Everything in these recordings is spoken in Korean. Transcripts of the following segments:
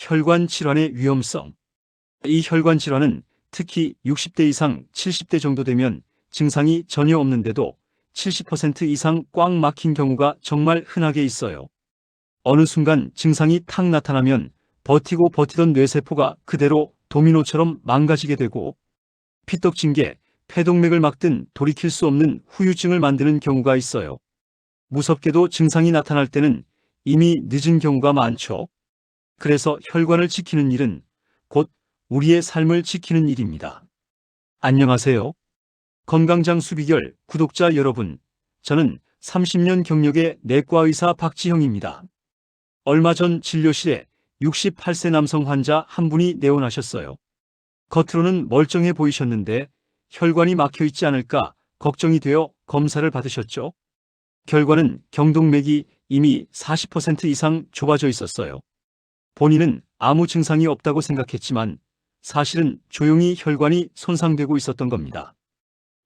혈관 질환의 위험성. 이 혈관 질환은 특히 60대 이상 70대 정도 되면 증상이 전혀 없는데도 70% 이상 꽉 막힌 경우가 정말 흔하게 있어요. 어느 순간 증상이 탁 나타나면 버티고 버티던 뇌세포가 그대로 도미노처럼 망가지게 되고 피떡진게 폐동맥을 막든 돌이킬 수 없는 후유증을 만드는 경우가 있어요. 무섭게도 증상이 나타날 때는 이미 늦은 경우가 많죠. 그래서 혈관을 지키는 일은 곧 우리의 삶을 지키는 일입니다. 안녕하세요. 건강장 수 비결 구독자 여러분, 저는 30년 경력의 내과의사 박지형입니다. 얼마 전 진료실에 68세 남성 환자 한 분이 내원하셨어요. 겉으로는 멀쩡해 보이셨는데 혈관이 막혀 있지 않을까 걱정이 되어 검사를 받으셨죠. 결과는 경동맥이 이미 40% 이상 좁아져 있었어요. 본인은 아무 증상이 없다고 생각했지만 사실은 조용히 혈관이 손상되고 있었던 겁니다.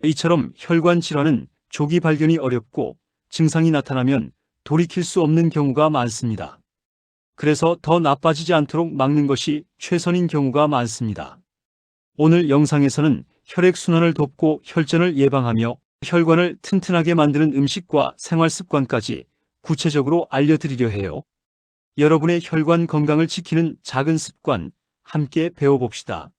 이처럼 혈관 질환은 조기 발견이 어렵고 증상이 나타나면 돌이킬 수 없는 경우가 많습니다. 그래서 더 나빠지지 않도록 막는 것이 최선인 경우가 많습니다. 오늘 영상에서는 혈액순환을 돕고 혈전을 예방하며 혈관을 튼튼하게 만드는 음식과 생활 습관까지 구체적으로 알려드리려 해요. 여러분의 혈관 건강을 지키는 작은 습관 함께 배워봅시다.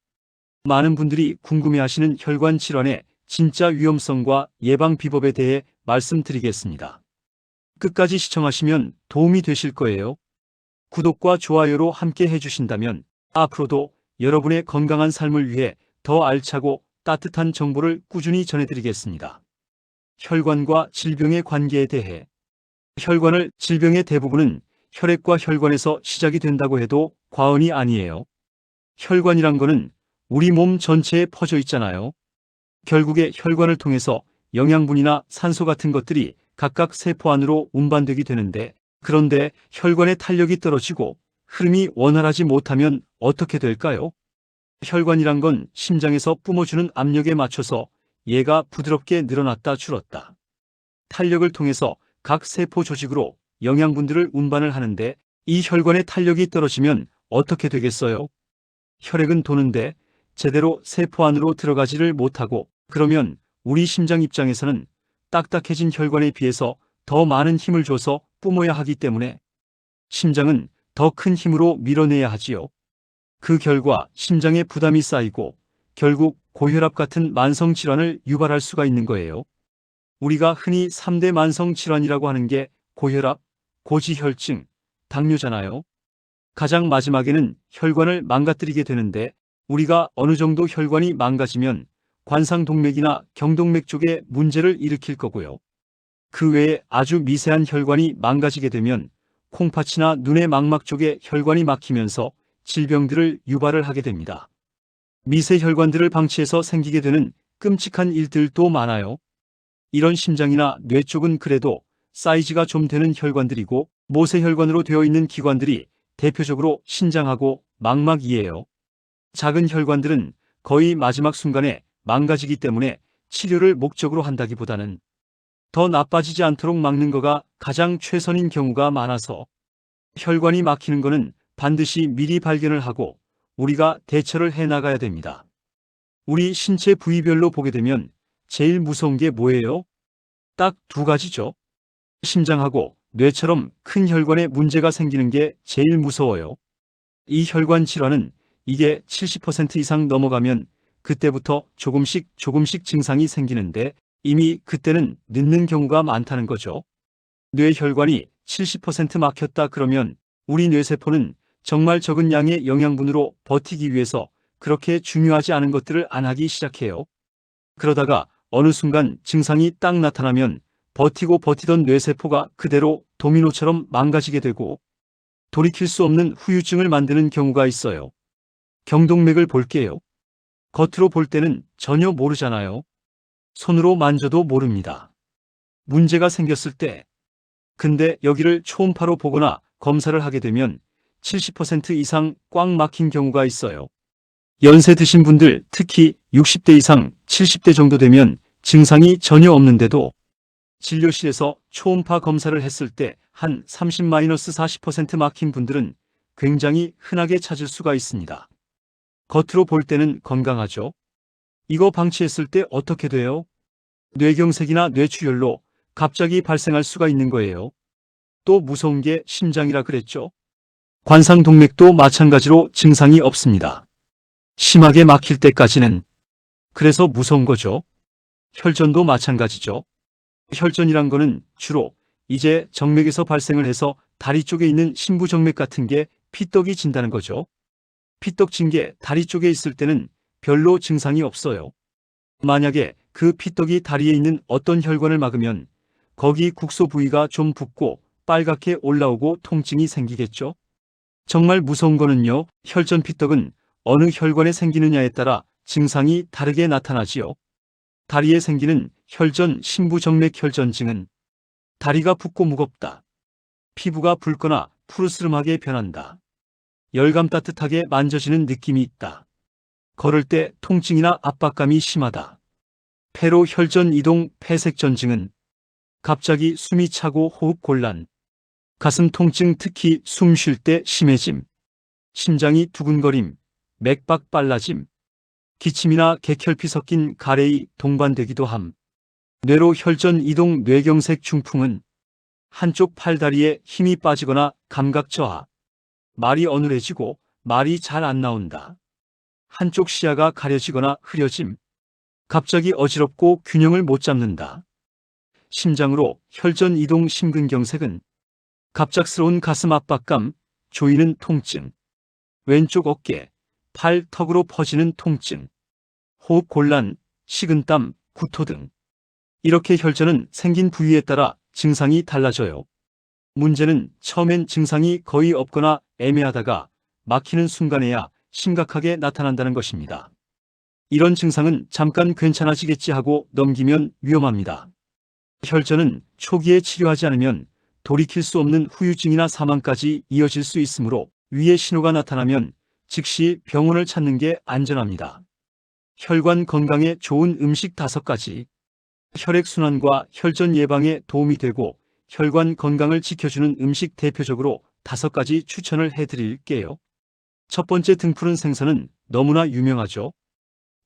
많은 분들이 궁금해하시는 혈관 질환의 진짜 위험성과 예방 비법에 대해 말씀드리겠습니다. 끝까지 시청하시면 도움이 되실 거예요. 구독과 좋아요로 함께 해주신다면 앞으로도 여러분의 건강한 삶을 위해 더 알차고 따뜻한 정보를 꾸준히 전해드리겠습니다. 혈관과 질병의 관계에 대해 혈관을 질병의 대부분은 혈액과 혈관에서 시작이 된다고 해도 과언이 아니에요. 혈관이란 거는 우리 몸 전체에 퍼져 있잖아요. 결국에 혈관을 통해서 영양분이나 산소 같은 것들이 각각 세포 안으로 운반되게 되는데 그런데 혈관의 탄력이 떨어지고 흐름이 원활하지 못하면 어떻게 될까요? 혈관이란 건 심장에서 뿜어주는 압력에 맞춰서 얘가 부드럽게 늘어났다 줄었다. 탄력을 통해서 각 세포 조직으로 영양분들을 운반을 하는데 이 혈관의 탄력이 떨어지면 어떻게 되겠어요? 혈액은 도는데 제대로 세포 안으로 들어가지를 못하고 그러면 우리 심장 입장에서는 딱딱해진 혈관에 비해서 더 많은 힘을 줘서 뿜어야 하기 때문에 심장은 더 큰 힘으로 밀어내야 하지요. 그 결과 심장에 부담이 쌓이고 결국 고혈압 같은 만성 질환을 유발할 수가 있는 거예요. 우리가 흔히 3대 만성 질환이라고 하는 게 고혈압, 고지혈증, 당뇨잖아요. 가장 마지막에는 혈관을 망가뜨리게 되는데 우리가 어느 정도 혈관이 망가지면 관상동맥이나 경동맥 쪽에 문제를 일으킬 거고요. 그 외에 아주 미세한 혈관이 망가지게 되면 콩팥이나 눈의 망막 쪽에 혈관이 막히면서 질병들을 유발을 하게 됩니다. 미세 혈관들을 방치해서 생기게 되는 끔찍한 일들도 많아요. 이런 심장이나 뇌 쪽은 그래도 사이즈가 좀 되는 혈관들이고 모세혈관으로 되어 있는 기관들이 대표적으로 신장하고 망막이에요. 작은 혈관들은 거의 마지막 순간에 망가지기 때문에 치료를 목적으로 한다기보다는 더 나빠지지 않도록 막는 거가 가장 최선인 경우가 많아서 혈관이 막히는 거는 반드시 미리 발견을 하고 우리가 대처를 해 나가야 됩니다. 우리 신체 부위별로 보게 되면 제일 무서운 게 뭐예요? 딱 두 가지죠. 심장하고 뇌처럼 큰 혈관에 문제가 생기는 게 제일 무서워요. 이 혈관 질환은 이게 70% 이상 넘어가면 그때부터 조금씩 조금씩 증상이 생기는데 이미 그때는 늦는 경우가 많다는 거죠. 뇌혈관이 70% 막혔다 그러면 우리 뇌세포는 정말 적은 양의 영양분으로 버티기 위해서 그렇게 중요하지 않은 것들을 안 하기 시작해요. 그러다가 어느 순간 증상이 딱 나타나면 버티고 버티던 뇌세포가 그대로 도미노처럼 망가지게 되고 돌이킬 수 없는 후유증을 만드는 경우가 있어요. 경동맥을 볼게요. 겉으로 볼 때는 전혀 모르잖아요. 손으로 만져도 모릅니다. 문제가 생겼을 때. 근데 여기를 초음파로 보거나 검사를 하게 되면 70% 이상 꽉 막힌 경우가 있어요. 연세 드신 분들 특히 60대 이상 70대 정도 되면 증상이 전혀 없는데도 진료실에서 초음파 검사를 했을 때 한 30-40% 막힌 분들은 굉장히 흔하게 찾을 수가 있습니다. 겉으로 볼 때는 건강하죠. 이거 방치했을 때 어떻게 돼요? 뇌경색이나 뇌출혈로 갑자기 발생할 수가 있는 거예요. 또 무서운 게 심장이라 그랬죠. 관상동맥도 마찬가지로 증상이 없습니다. 심하게 막힐 때까지는 그래서 무서운 거죠. 혈전도 마찬가지죠. 혈전이란 거는 주로 이제 정맥에서 발생을 해서 다리 쪽에 있는 신부정맥 같은 게 피떡이 진다는 거죠. 피떡 진 게 다리 쪽에 있을 때는 별로 증상이 없어요. 만약에 그 피떡이 다리에 있는 어떤 혈관을 막으면 거기 국소 부위가 좀 붓고 빨갛게 올라오고 통증이 생기겠죠. 정말 무서운 거는요, 혈전 피떡은 어느 혈관에 생기느냐에 따라 증상이 다르게 나타나지요. 다리에 생기는 혈전 신부정맥 혈전증은 다리가 붓고 무겁다. 피부가 붉거나 푸르스름하게 변한다. 열감 따뜻하게 만져지는 느낌이 있다. 걸을 때 통증이나 압박감이 심하다. 폐로 혈전 이동 폐색전증은 갑자기 숨이 차고 호흡 곤란, 가슴 통증 특히 숨 쉴 때 심해짐, 심장이 두근거림, 맥박 빨라짐, 기침이나 객혈피 섞인 가래이 동반되기도 함. 뇌로 혈전 이동 뇌경색 중풍은 한쪽 팔다리에 힘이 빠지거나 감각 저하, 말이 어눌해지고 말이 잘 안 나온다. 한쪽 시야가 가려지거나 흐려짐, 갑자기 어지럽고 균형을 못 잡는다. 심장으로 혈전 이동 심근경색은 갑작스러운 가슴 압박감, 조이는 통증, 왼쪽 어깨, 팔 턱으로 퍼지는 통증, 호흡 곤란, 식은땀, 구토 등. 이렇게 혈전은 생긴 부위에 따라 증상이 달라져요. 문제는 처음엔 증상이 거의 없거나 애매하다가 막히는 순간에야 심각하게 나타난다는 것입니다. 이런 증상은 잠깐 괜찮아지겠지 하고 넘기면 위험합니다. 혈전은 초기에 치료하지 않으면 돌이킬 수 없는 후유증이나 사망까지 이어질 수 있으므로 위의 신호가 나타나면 즉시 병원을 찾는 게 안전합니다. 혈관 건강에 좋은 음식 5가지. 혈액순환과 혈전 예방에 도움이 되고 혈관 건강을 지켜주는 음식 대표적으로 5가지 추천을 해드릴게요. 첫 번째 등푸른 생선은 너무나 유명하죠.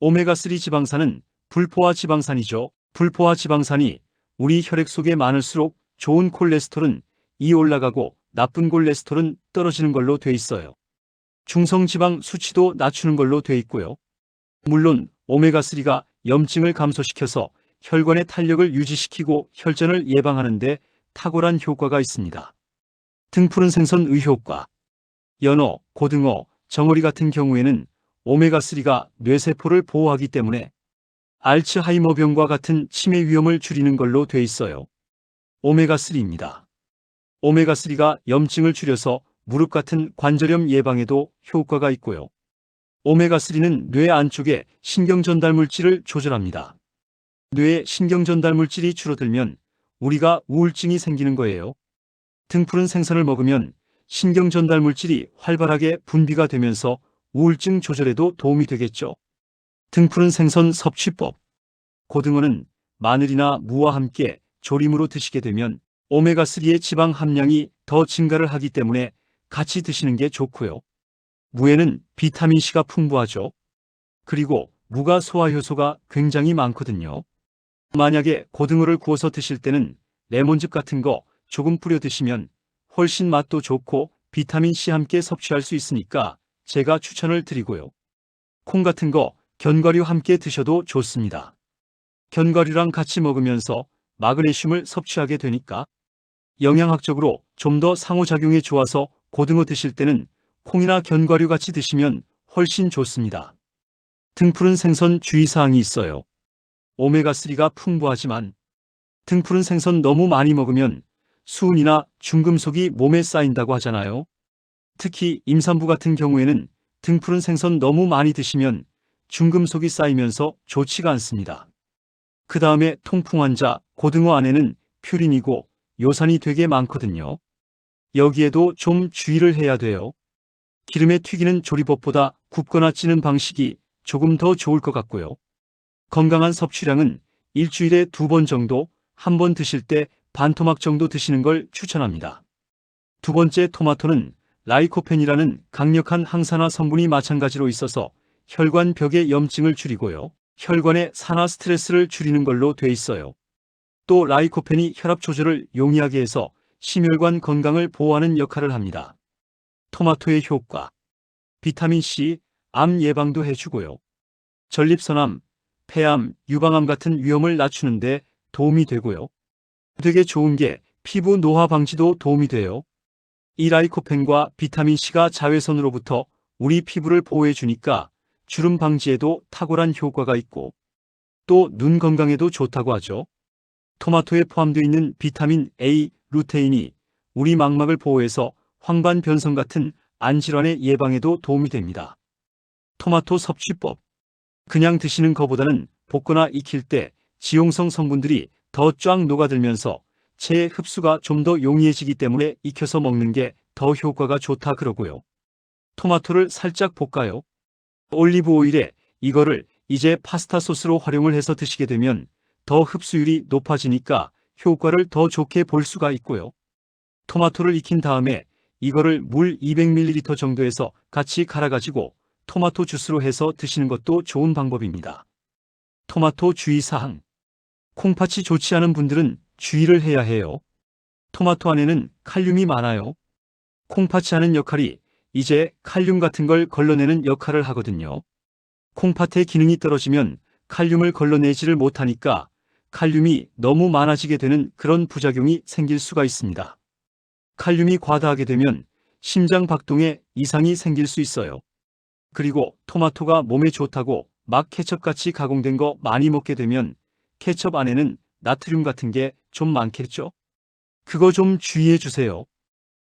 오메가3 지방산은 불포화 지방산이죠. 불포화 지방산이 우리 혈액 속에 많을수록 좋은 콜레스테롤은 이 올라가고 나쁜 콜레스테롤은 떨어지는 걸로 돼 있어요. 중성지방 수치도 낮추는 걸로 돼 있고요. 물론 오메가3가 염증을 감소시켜서 혈관의 탄력을 유지시키고 혈전을 예방하는 데 탁월한 효과가 있습니다. 등푸른 생선 의효과 연어, 고등어, 정어리 같은 경우에는 오메가3가 뇌세포를 보호하기 때문에 알츠하이머병과 같은 치매 위험을 줄이는 걸로 돼 있어요. 오메가3입니다. 오메가3가 염증을 줄여서 무릎 같은 관절염 예방에도 효과가 있고요. 오메가3는 뇌 안쪽에 신경전달 물질을 조절합니다. 뇌에 신경전달 물질이 줄어들면 우리가 우울증이 생기는 거예요. 등푸른 생선을 먹으면 신경전달 물질이 활발하게 분비가 되면서 우울증 조절에도 도움이 되겠죠. 등푸른 생선 섭취법. 고등어는 마늘이나 무와 함께 조림으로 드시게 되면 오메가3의 지방 함량이 더 증가를 하기 때문에 같이 드시는 게 좋고요. 무에는 비타민C가 풍부하죠. 그리고 무가 소화 효소가 굉장히 많거든요. 만약에 고등어를 구워서 드실 때는 레몬즙 같은 거 조금 뿌려 드시면 훨씬 맛도 좋고 비타민C 함께 섭취할 수 있으니까 제가 추천을 드리고요. 콩 같은 거 견과류 함께 드셔도 좋습니다. 견과류랑 같이 먹으면서 마그네슘을 섭취하게 되니까 영양학적으로 좀 더 상호작용에 좋아서 고등어 드실 때는 콩이나 견과류 같이 드시면 훨씬 좋습니다. 등푸른 생선 주의사항이 있어요. 오메가3가 풍부하지만 등푸른 생선 너무 많이 먹으면 수은이나 중금속이 몸에 쌓인다고 하잖아요. 특히 임산부 같은 경우에는 등푸른 생선 너무 많이 드시면 중금속이 쌓이면서 좋지가 않습니다. 그 다음에 통풍 환자, 고등어 안에는 퓨린이고 요산이 되게 많거든요. 여기에도 좀 주의를 해야 돼요. 기름에 튀기는 조리법보다 굽거나 찌는 방식이 조금 더 좋을 것 같고요. 건강한 섭취량은 일주일에 두 번 정도, 한 번 드실 때 반 토막 정도 드시는 걸 추천합니다. 두 번째 토마토는 라이코펜이라는 강력한 항산화 성분이 마찬가지로 있어서 혈관 벽의 염증을 줄이고요. 혈관의 산화 스트레스를 줄이는 걸로 돼 있어요. 또 라이코펜이 혈압 조절을 용이하게 해서 심혈관 건강을 보호하는 역할을 합니다. 토마토의 효과 비타민C, 암 예방도 해주고요. 전립선암, 폐암, 유방암 같은 위험을 낮추는데 도움이 되고요. 되게 좋은 게 피부 노화 방지도 도움이 돼요. 이 라이코펜과 비타민C가 자외선으로부터 우리 피부를 보호해 주니까 주름 방지에도 탁월한 효과가 있고 또 눈 건강에도 좋다고 하죠. 토마토에 포함되어 있는 비타민 A, 루테인이 우리 망막을 보호해서 황반 변성 같은 안질환의 예방에도 도움이 됩니다. 토마토 섭취법. 그냥 드시는 것보다는 볶거나 익힐 때 지용성 성분들이 더 쫙 녹아들면서 체의 흡수가 좀 더 용이해지기 때문에 익혀서 먹는 게 더 효과가 좋다 그러고요. 토마토를 살짝 볶아요. 올리브 오일에 이거를 이제 파스타 소스로 활용을 해서 드시게 되면 더 흡수율이 높아지니까 효과를 더 좋게 볼 수가 있고요. 토마토를 익힌 다음에 이거를 물 200ml 정도에서 같이 갈아가지고 토마토 주스로 해서 드시는 것도 좋은 방법입니다. 토마토 주의사항. 콩팥이 좋지 않은 분들은 주의를 해야 해요. 토마토 안에는 칼륨이 많아요. 콩팥이 하는 역할이 이제 칼륨 같은 걸 걸러내는 역할을 하거든요. 콩팥의 기능이 떨어지면 칼륨을 걸러내지를 못하니까 칼륨이 너무 많아지게 되는 그런 부작용이 생길 수가 있습니다. 칼륨이 과다하게 되면 심장 박동에 이상이 생길 수 있어요. 그리고 토마토가 몸에 좋다고 막 케첩같이 가공된 거 많이 먹게 되면 케첩 안에는 나트륨 같은 게 좀 많겠죠? 그거 좀 주의해 주세요.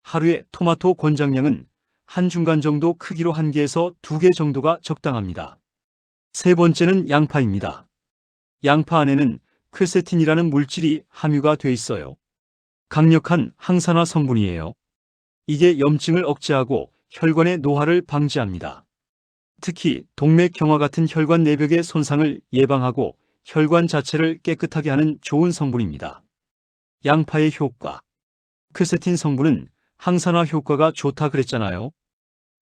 하루에 토마토 권장량은 한 중간 정도 크기로 한 개에서 두 개 정도가 적당합니다. 세 번째는 양파입니다. 양파 안에는 퀘세틴이라는 물질이 함유가 돼 있어요. 강력한 항산화 성분이에요. 이게 염증을 억제하고 혈관의 노화를 방지합니다. 특히 동맥경화 같은 혈관 내벽의 손상을 예방하고 혈관 자체를 깨끗하게 하는 좋은 성분입니다. 양파의 효과 퀘세틴 성분은 항산화 효과가 좋다 그랬잖아요.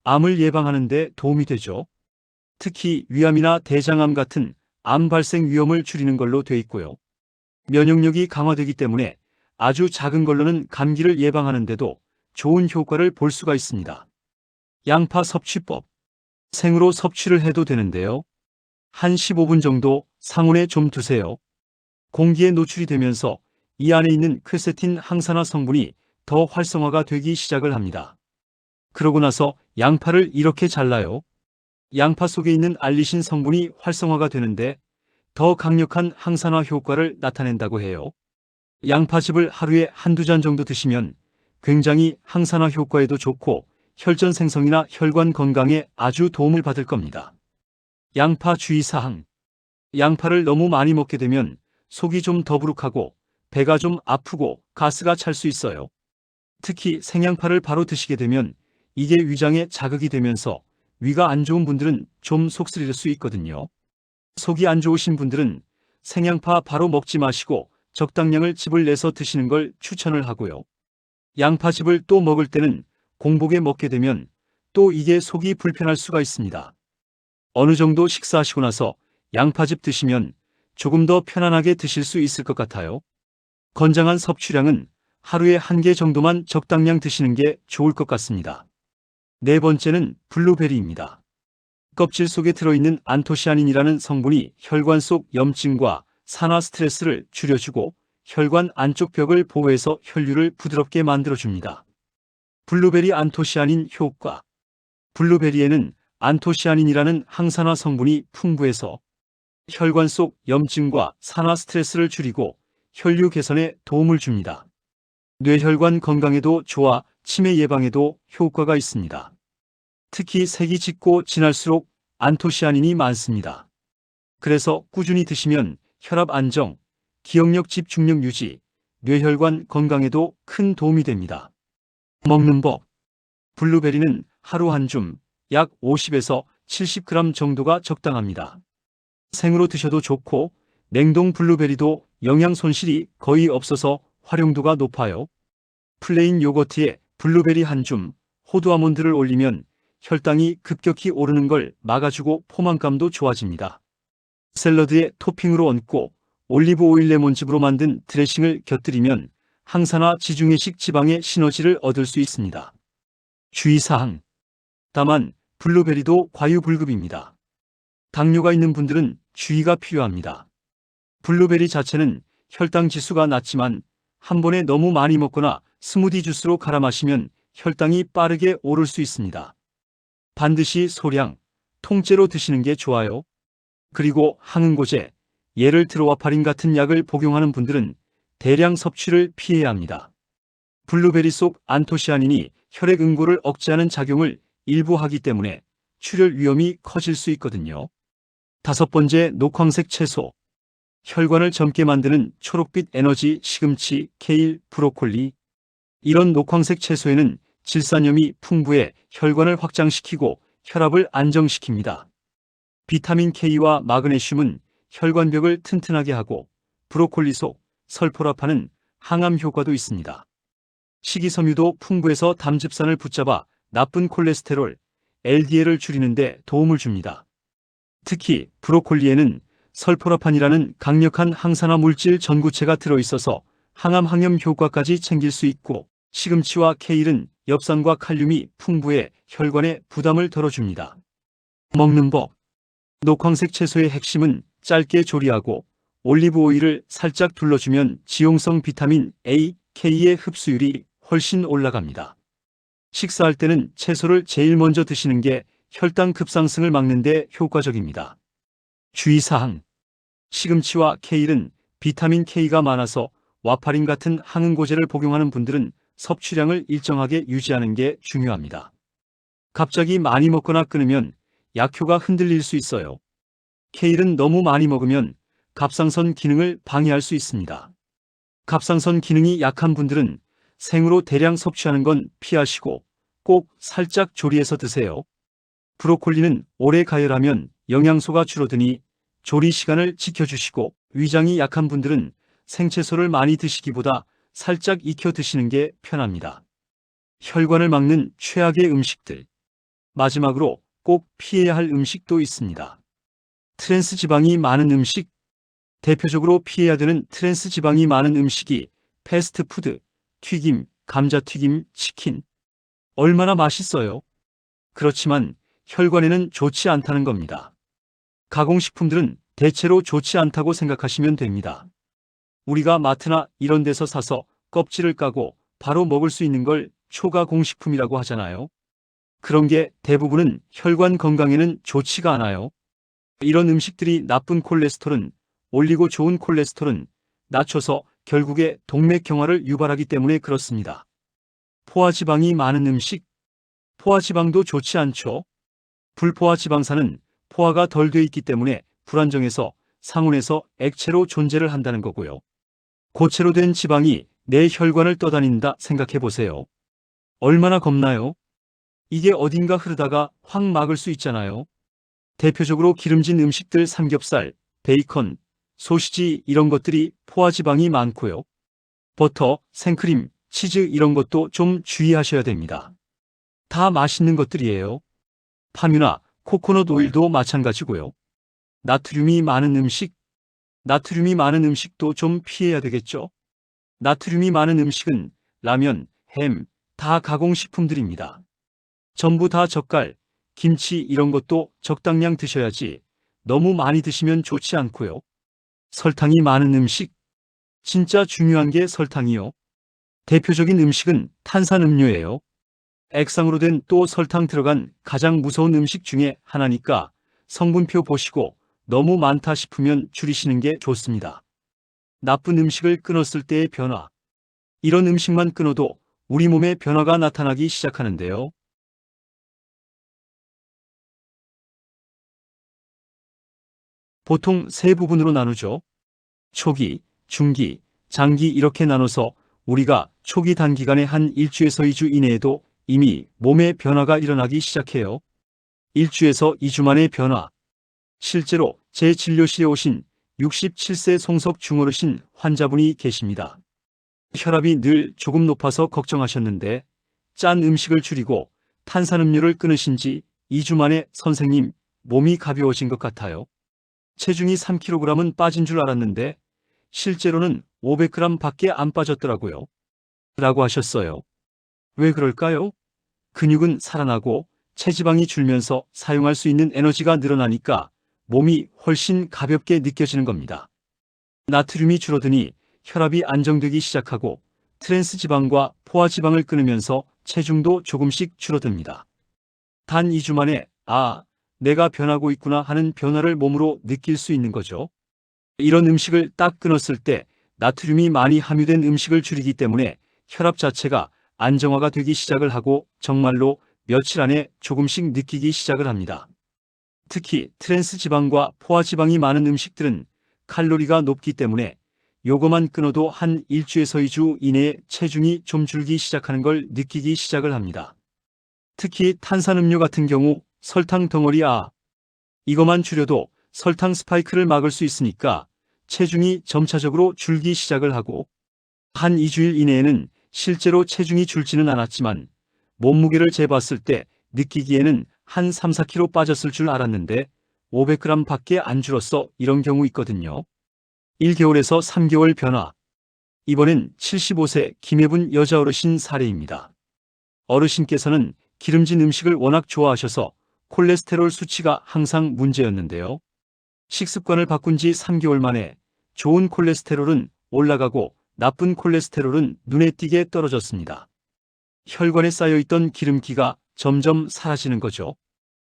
암을 예방하는 데 도움이 되죠. 특히 위암이나 대장암 같은 암 발생 위험을 줄이는 걸로 돼 있고요. 면역력이 강화되기 때문에 아주 작은 걸로는 감기를 예방하는데도 좋은 효과를 볼 수가 있습니다. 양파 섭취법. 생으로 섭취를 해도 되는데요. 한 15분 정도 상온에 좀 두세요. 공기에 노출이 되면서 이 안에 있는 퀘세틴 항산화 성분이 더 활성화가 되기 시작을 합니다. 그러고 나서 양파를 이렇게 잘라요. 양파 속에 있는 알리신 성분이 활성화가 되는데 더 강력한 항산화 효과를 나타낸다고 해요. 양파즙을 하루에 한두 잔 정도 드시면 굉장히 항산화 효과에도 좋고 혈전 생성이나 혈관 건강에 아주 도움을 받을 겁니다. 양파 주의사항. 양파를 너무 많이 먹게 되면 속이 좀 더부룩하고 배가 좀 아프고 가스가 찰 수 있어요. 특히 생양파를 바로 드시게 되면 이게 위장에 자극이 되면서 위가 안 좋은 분들은 좀 속쓰릴 수 있거든요. 속이 안 좋으신 분들은 생양파 바로 먹지 마시고 적당량을 즙을 내서 드시는 걸 추천을 하고요. 양파즙을 또 먹을 때는 공복에 먹게 되면 또 이게 속이 불편할 수가 있습니다. 어느 정도 식사하시고 나서 양파즙 드시면 조금 더 편안하게 드실 수 있을 것 같아요. 건장한 섭취량은 하루에 한 개 정도만 적당량 드시는 게 좋을 것 같습니다. 네 번째는 블루베리입니다. 껍질 속에 들어있는 안토시아닌이라는 성분이 혈관 속 염증과 산화 스트레스를 줄여주고 혈관 안쪽 벽을 보호해서 혈류를 부드럽게 만들어줍니다. 블루베리 안토시아닌 효과 블루베리에는 안토시아닌이라는 항산화 성분이 풍부해서 혈관 속 염증과 산화 스트레스를 줄이고 혈류 개선에 도움을 줍니다. 뇌혈관 건강에도 좋아 치매 예방에도 효과가 있습니다. 특히 색이 짙고 진할수록 안토시아닌이 많습니다. 그래서 꾸준히 드시면 혈압 안정, 기억력 집중력 유지, 뇌혈관 건강에도 큰 도움이 됩니다. 먹는 법. 블루베리는 하루 한 줌, 약 50에서 70g 정도가 적당합니다. 생으로 드셔도 좋고 냉동 블루베리도 영양 손실이 거의 없어서 활용도가 높아요. 플레인 요거트에 블루베리 한 줌, 호두 아몬드를 올리면 혈당이 급격히 오르는 걸 막아주고 포만감도 좋아집니다. 샐러드에 토핑으로 얹고 올리브 오일 레몬즙으로 만든 드레싱을 곁들이면 항산화 지중해식 지방의 시너지를 얻을 수 있습니다. 주의사항. 다만 블루베리도 과유불급입니다. 당뇨가 있는 분들은 주의가 필요합니다. 블루베리 자체는 혈당 지수가 낮지만 한 번에 너무 많이 먹거나 스무디 주스로 갈아 마시면 혈당이 빠르게 오를 수 있습니다. 반드시 소량, 통째로 드시는 게 좋아요. 그리고 항응고제, 예를 들어 와파린 같은 약을 복용하는 분들은 대량 섭취를 피해야 합니다. 블루베리 속 안토시아닌이 혈액 응고를 억제하는 작용을 일부 하기 때문에 출혈 위험이 커질 수 있거든요. 다섯 번째 녹황색 채소. 혈관을 젊게 만드는 초록빛 에너지 시금치, 케일, 브로콜리. 이런 녹황색 채소에는 질산염이 풍부해 혈관을 확장시키고 혈압을 안정시킵니다. 비타민 K와 마그네슘은 혈관벽을 튼튼하게 하고 브로콜리 속 설포라파는 항암 효과도 있습니다. 식이섬유도 풍부해서 담즙산을 붙잡아 나쁜 콜레스테롤, LDL을 줄이는데 도움을 줍니다. 특히 브로콜리에는 설포라판이라는 강력한 항산화 물질 전구체가 들어있어서 항암 항염 효과까지 챙길 수 있고 시금치와 케일은 엽산과 칼륨이 풍부해 혈관에 부담을 덜어줍니다. 먹는 법 녹황색 채소의 핵심은 짧게 조리하고 올리브 오일을 살짝 둘러주면 지용성 비타민 A, K의 흡수율이 훨씬 올라갑니다. 식사할 때는 채소를 제일 먼저 드시는 게 혈당 급상승을 막는 데 효과적입니다. 주의사항 시금치와 케일은 비타민 K가 많아서 와파린 같은 항응고제를 복용하는 분들은 섭취량을 일정하게 유지하는 게 중요합니다. 갑자기 많이 먹거나 끊으면 약효가 흔들릴 수 있어요. 케일은 너무 많이 먹으면 갑상선 기능을 방해할 수 있습니다. 갑상선 기능이 약한 분들은 생으로 대량 섭취하는 건 피하시고 꼭 살짝 조리해서 드세요. 브로콜리는 오래 가열하면 영양소가 줄어드니 조리 시간을 지켜주시고 위장이 약한 분들은 생채소를 많이 드시기보다 살짝 익혀 드시는 게 편합니다. 혈관을 막는 최악의 음식들. 마지막으로 꼭 피해야 할 음식도 있습니다. 트랜스 지방이 많은 음식. 대표적으로 피해야 되는 트랜스 지방이 많은 음식이 패스트푸드, 튀김, 감자튀김, 치킨. 얼마나 맛있어요. 그렇지만 혈관에는 좋지 않다는 겁니다. 가공식품들은 대체로 좋지 않다고 생각하시면 됩니다. 우리가 마트나 이런 데서 사서 껍질을 까고 바로 먹을 수 있는 걸 초가공식품이라고 하잖아요. 그런 게 대부분은 혈관 건강에는 좋지가 않아요. 이런 음식들이 나쁜 콜레스테롤은 올리고 좋은 콜레스테롤은 낮춰서 결국에 동맥경화를 유발하기 때문에 그렇습니다. 포화지방이 많은 음식, 포화지방도 좋지 않죠. 불포화지방산은 포화가 덜 돼 있기 때문에 불안정해서 상온에서 액체로 존재를 한다는 거고요. 고체로 된 지방이 내 혈관을 떠다닌다 생각해 보세요. 얼마나 겁나요? 이게 어딘가 흐르다가 확 막을 수 있잖아요. 대표적으로 기름진 음식들 삼겹살, 베이컨, 소시지 이런 것들이 포화지방이 많고요. 버터, 생크림, 치즈 이런 것도 좀 주의하셔야 됩니다. 다 맛있는 것들이에요. 파뮤나 코코넛 오일도 마찬가지고요. 나트륨이 많은 음식, 나트륨이 많은 음식도 좀 피해야 되겠죠? 나트륨이 많은 음식은 라면, 햄, 다 가공식품들입니다. 전부 다 젓갈, 김치 이런 것도 적당량 드셔야지 너무 많이 드시면 좋지 않고요. 설탕이 많은 음식, 진짜 중요한 게 설탕이요. 대표적인 음식은 탄산음료예요. 액상으로 된 또 설탕 들어간 가장 무서운 음식 중에 하나니까 성분표 보시고 너무 많다 싶으면 줄이시는 게 좋습니다. 나쁜 음식을 끊었을 때의 변화. 이런 음식만 끊어도 우리 몸에 변화가 나타나기 시작하는데요. 보통 세 부분으로 나누죠. 초기, 중기, 장기 이렇게 나눠서 우리가 초기 단기간에 한 일주에서 2주 이내에도 이미 몸의 변화가 일어나기 시작해요. 1주에서 2주 만의 변화. 실제로 제 진료실에 오신 67세 송석 중어르신 환자분이 계십니다. 혈압이 늘 조금 높아서 걱정하셨는데 짠 음식을 줄이고 탄산음료를 끊으신 지 2주 만에 선생님, 몸이 가벼워진 것 같아요. 체중이 3kg은 빠진 줄 알았는데 실제로는 500g 밖에 안 빠졌더라고요. 라고 하셨어요. 왜 그럴까요? 근육은 살아나고 체지방이 줄면서 사용할 수 있는 에너지가 늘어나니까 몸이 훨씬 가볍게 느껴지는 겁니다. 나트륨이 줄어드니 혈압이 안정되기 시작하고 트랜스 지방과 포화 지방을 끊으면서 체중도 조금씩 줄어듭니다. 단 2주 만에 아, 내가 변하고 있구나 하는 변화를 몸으로 느낄 수 있는 거죠. 이런 음식을 딱 끊었을 때 나트륨이 많이 함유된 음식을 줄이기 때문에 혈압 자체가 안정화가 되기 시작을 하고 정말로 며칠 안에 조금씩 느끼기 시작을 합니다. 특히 트랜스 지방과 포화 지방이 많은 음식들은 칼로리가 높기 때문에 요거만 끊어도 한 일주에서 2주 이내에 체중이 좀 줄기 시작하는 걸 느끼기 시작을 합니다. 특히 탄산음료 같은 경우 설탕 덩어리 아 이것만 줄여도 설탕 스파이크를 막을 수 있으니까 체중이 점차적으로 줄기 시작을 하고 한 2주일 이내에는 실제로 체중이 줄지는 않았지만 몸무게를 재봤을 때 느끼기에는 한 3, 4kg 빠졌을 줄 알았는데 500g 밖에 안 줄었어 이런 경우 있거든요. 1개월에서 3개월 변화. 이번엔 75세 김혜분 여자 어르신 사례입니다. 어르신께서는 기름진 음식을 워낙 좋아하셔서 콜레스테롤 수치가 항상 문제였는데요. 식습관을 바꾼 지 3개월 만에 좋은 콜레스테롤은 올라가고 나쁜 콜레스테롤은 눈에 띄게 떨어졌습니다. 혈관에 쌓여있던 기름기가 점점 사라지는 거죠.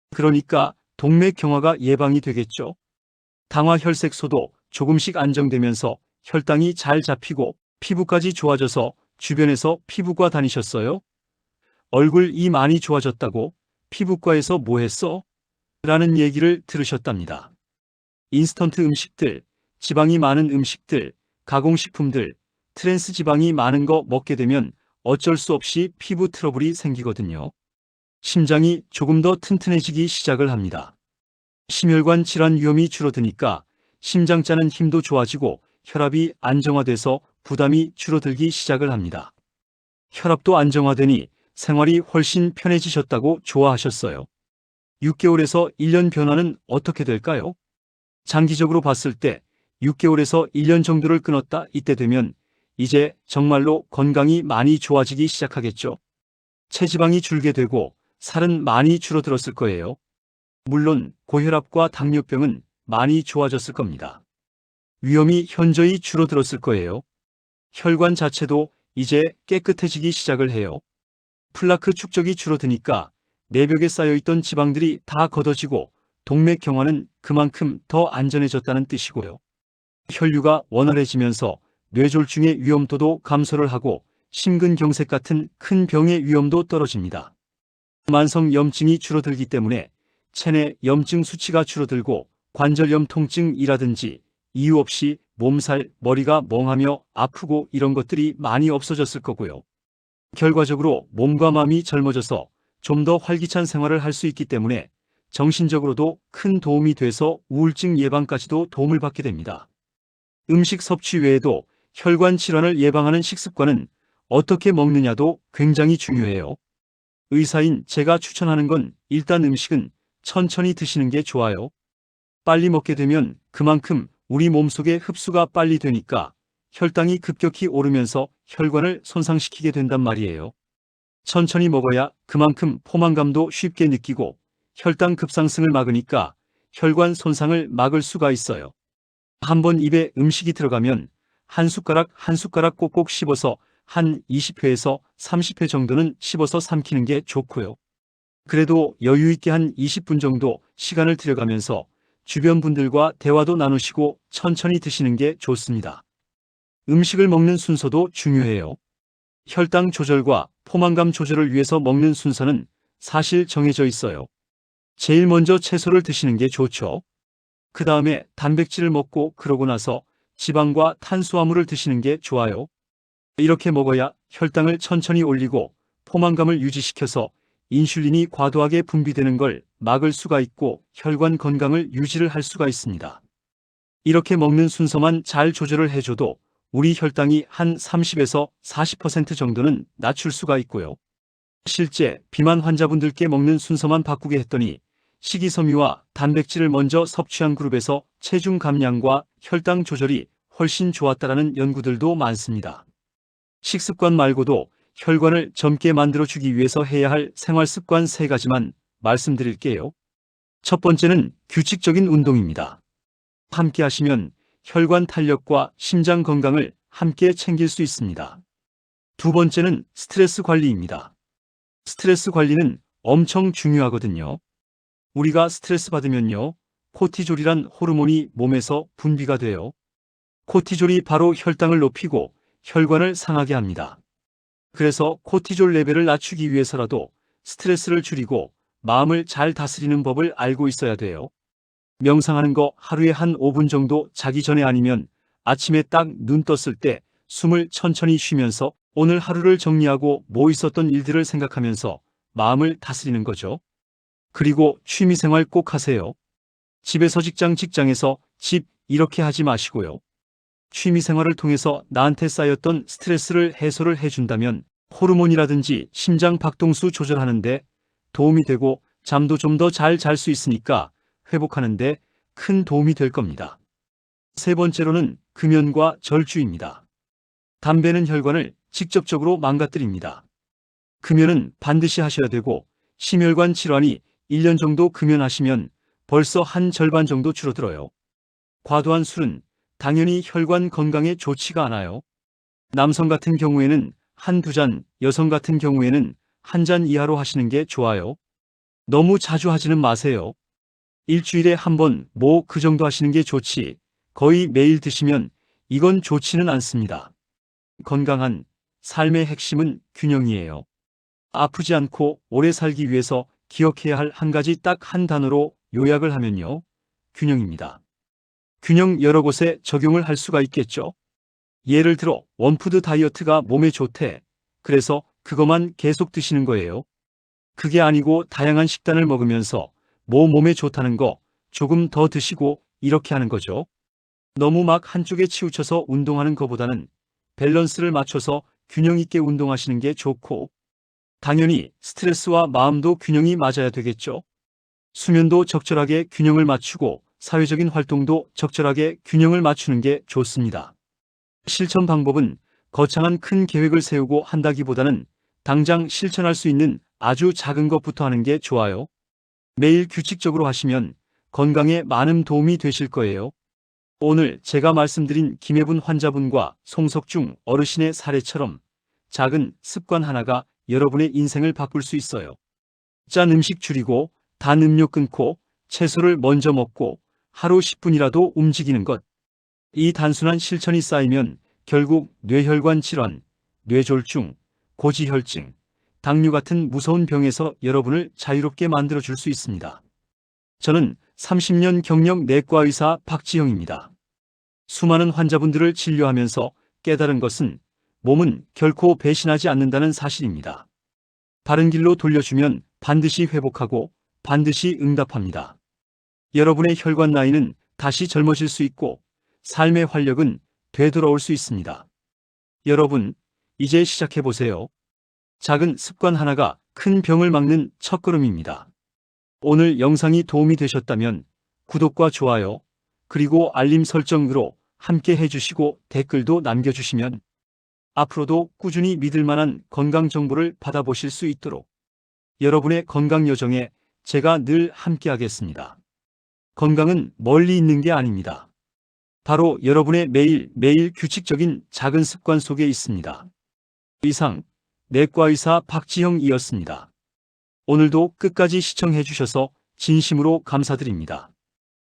그러니까 동맥 경화가 예방이 되겠죠. 당화 혈색소도 조금씩 안정되면서 혈당이 잘 잡히고 피부까지 좋아져서 주변에서 피부과 다니셨어요? 얼굴 이 많이 좋아졌다고 피부과에서 뭐 했어? 라는 얘기를 들으셨답니다. 인스턴트 음식들, 지방이 많은 음식들, 가공식품들, 트랜스 지방이 많은 거 먹게 되면 어쩔 수 없이 피부 트러블이 생기거든요. 심장이 조금 더 튼튼해지기 시작을 합니다. 심혈관 질환 위험이 줄어드니까 심장 짜는 힘도 좋아지고 혈압이 안정화돼서 부담이 줄어들기 시작을 합니다. 혈압도 안정화되니 생활이 훨씬 편해지셨다고 좋아하셨어요. 6개월에서 1년 변화는 어떻게 될까요? 장기적으로 봤을 때 6개월에서 1년 정도를 끊었다 이때 되면 이제 정말로 건강이 많이 좋아지기 시작하겠죠. 체지방이 줄게 되고 살은 많이 줄어들었을 거예요. 물론 고혈압과 당뇨병은 많이 좋아졌을 겁니다. 위험이 현저히 줄어들었을 거예요. 혈관 자체도 이제 깨끗해지기 시작을 해요. 플라크 축적이 줄어드니까 내벽에 쌓여있던 지방들이 다 걷어지고 동맥 경화는 그만큼 더 안전해졌다는 뜻이고요. 혈류가 원활해지면서 뇌졸중의 위험도도 감소를 하고 심근경색 같은 큰 병의 위험도 떨어집니다. 만성 염증이 줄어들기 때문에 체내 염증 수치가 줄어들고 관절염 통증이라든지 이유 없이 몸살, 머리가 멍하며 아프고 이런 것들이 많이 없어졌을 거고요. 결과적으로 몸과 마음이 젊어져서 좀 더 활기찬 생활을 할 수 있기 때문에 정신적으로도 큰 도움이 돼서 우울증 예방까지도 도움을 받게 됩니다. 음식 섭취 외에도 혈관 질환을 예방하는 식습관은 어떻게 먹느냐도 굉장히 중요해요. 의사인 제가 추천하는 건 일단 음식은 천천히 드시는 게 좋아요. 빨리 먹게 되면 그만큼 우리 몸속에 흡수가 빨리 되니까 혈당이 급격히 오르면서 혈관을 손상시키게 된단 말이에요. 천천히 먹어야 그만큼 포만감도 쉽게 느끼고 혈당 급상승을 막으니까 혈관 손상을 막을 수가 있어요. 한 번 입에 음식이 들어가면 한 숟가락 한 숟가락 꼭꼭 씹어서 한 20회에서 30회 정도는 씹어서 삼키는 게 좋고요. 그래도 여유 있게 한 20분 정도 시간을 들여가면서 주변 분들과 대화도 나누시고 천천히 드시는 게 좋습니다. 음식을 먹는 순서도 중요해요. 혈당 조절과 포만감 조절을 위해서 먹는 순서는 사실 정해져 있어요. 제일 먼저 채소를 드시는 게 좋죠. 그 다음에 단백질을 먹고 그러고 나서 지방과 탄수화물을 드시는 게 좋아요. 이렇게 먹어야 혈당을 천천히 올리고 포만감을 유지시켜서 인슐린이 과도하게 분비되는 걸 막을 수가 있고 혈관 건강을 유지를 할 수가 있습니다. 이렇게 먹는 순서만 잘 조절을 해줘도 우리 혈당이 한 30에서 40% 정도는 낮출 수가 있고요. 실제 비만 환자분들께 먹는 순서만 바꾸게 했더니 식이섬유와 단백질을 먼저 섭취한 그룹에서 체중 감량과 혈당 조절이 훨씬 좋았다라는 연구들도 많습니다. 식습관 말고도 혈관을 젊게 만들어주기 위해서 해야 할 생활습관 세 가지만 말씀드릴게요. 첫 번째는 규칙적인 운동입니다. 함께 하시면 혈관 탄력과 심장 건강을 함께 챙길 수 있습니다. 두 번째는 스트레스 관리입니다. 스트레스 관리는 엄청 중요하거든요. 우리가 스트레스 받으면요. 코티졸이란 호르몬이 몸에서 분비가 돼요. 코티졸이 바로 혈당을 높이고 혈관을 상하게 합니다. 그래서 코티졸 레벨을 낮추기 위해서라도 스트레스를 줄이고 마음을 잘 다스리는 법을 알고 있어야 돼요. 명상하는 거 하루에 한 5분 정도 자기 전에 아니면 아침에 딱 눈 떴을 때 숨을 천천히 쉬면서 오늘 하루를 정리하고 뭐 있었던 일들을 생각하면서 마음을 다스리는 거죠. 그리고 취미생활 꼭 하세요. 집에서 직장 직장에서 집 이렇게 하지 마시고요. 취미생활을 통해서 나한테 쌓였던 스트레스를 해소를 해준다면 호르몬이라든지 심장 박동수 조절하는데 도움이 되고 잠도 좀 더 잘 잘 수 있으니까 회복하는 데 큰 도움이 될 겁니다. 세 번째로는 금연과 절주입니다. 담배는 혈관을 직접적으로 망가뜨립니다. 금연은 반드시 하셔야 되고 심혈관 질환이 1년 정도 금연하시면 벌써 한 절반 정도 줄어들어요. 과도한 술은 당연히 혈관 건강에 좋지가 않아요. 남성 같은 경우에는 한 두 잔, 여성 같은 경우에는 한 잔 이하로 하시는 게 좋아요. 너무 자주 하지는 마세요. 일주일에 한 번, 뭐 그 정도 하시는 게 좋지. 거의 매일 드시면 이건 좋지는 않습니다. 건강한 삶의 핵심은 균형이에요. 아프지 않고 오래 살기 위해서 기억해야 할 한 가지 딱 한 단어로 요약을 하면요. 균형입니다. 균형 여러 곳에 적용을 할 수가 있겠죠. 예를 들어 원푸드 다이어트가 몸에 좋대. 그래서 그것만 계속 드시는 거예요. 그게 아니고 다양한 식단을 먹으면서 뭐 몸에 좋다는 거 조금 더 드시고 이렇게 하는 거죠. 너무 막 한쪽에 치우쳐서 운동하는 것보다는 밸런스를 맞춰서 균형 있게 운동하시는 게 좋고 당연히 스트레스와 마음도 균형이 맞아야 되겠죠. 수면도 적절하게 균형을 맞추고 사회적인 활동도 적절하게 균형을 맞추는 게 좋습니다. 실천 방법은 거창한 큰 계획을 세우고 한다기보다는 당장 실천할 수 있는 아주 작은 것부터 하는 게 좋아요. 매일 규칙적으로 하시면 건강에 많은 도움이 되실 거예요. 오늘 제가 말씀드린 김혜분 환자분과 송석중 어르신의 사례처럼 작은 습관 하나가 여러분의 인생을 바꿀 수 있어요. 짠 음식 줄이고 단 음료 끊고 채소를 먼저 먹고 하루 10분이라도 움직이는 것. 이 단순한 실천이 쌓이면 결국 뇌혈관 질환, 뇌졸중, 고지혈증, 당뇨 같은 무서운 병에서 여러분을 자유롭게 만들어 줄 수 있습니다. 저는 30년 경력 내과 의사 박지영입니다. 수많은 환자분들을 진료하면서 깨달은 것은 몸은 결코 배신하지 않는다는 사실입니다. 바른 길로 돌려주면 반드시 회복하고 반드시 응답합니다. 여러분의 혈관 나이는 다시 젊어질 수 있고 삶의 활력은 되돌아올 수 있습니다. 여러분, 이제 시작해보세요. 작은 습관 하나가 큰 병을 막는 첫걸음입니다. 오늘 영상이 도움이 되셨다면 구독과 좋아요, 그리고 알림 설정으로 함께 해주시고 댓글도 남겨주시면 앞으로도 꾸준히 믿을 만한 건강 정보를 받아보실 수 있도록 여러분의 건강 여정에 제가 늘 함께하겠습니다. 건강은 멀리 있는 게 아닙니다. 바로 여러분의 매일 매일 규칙적인 작은 습관 속에 있습니다. 이상 내과의사 박지형이었습니다. 오늘도 끝까지 시청해 주셔서 진심으로 감사드립니다.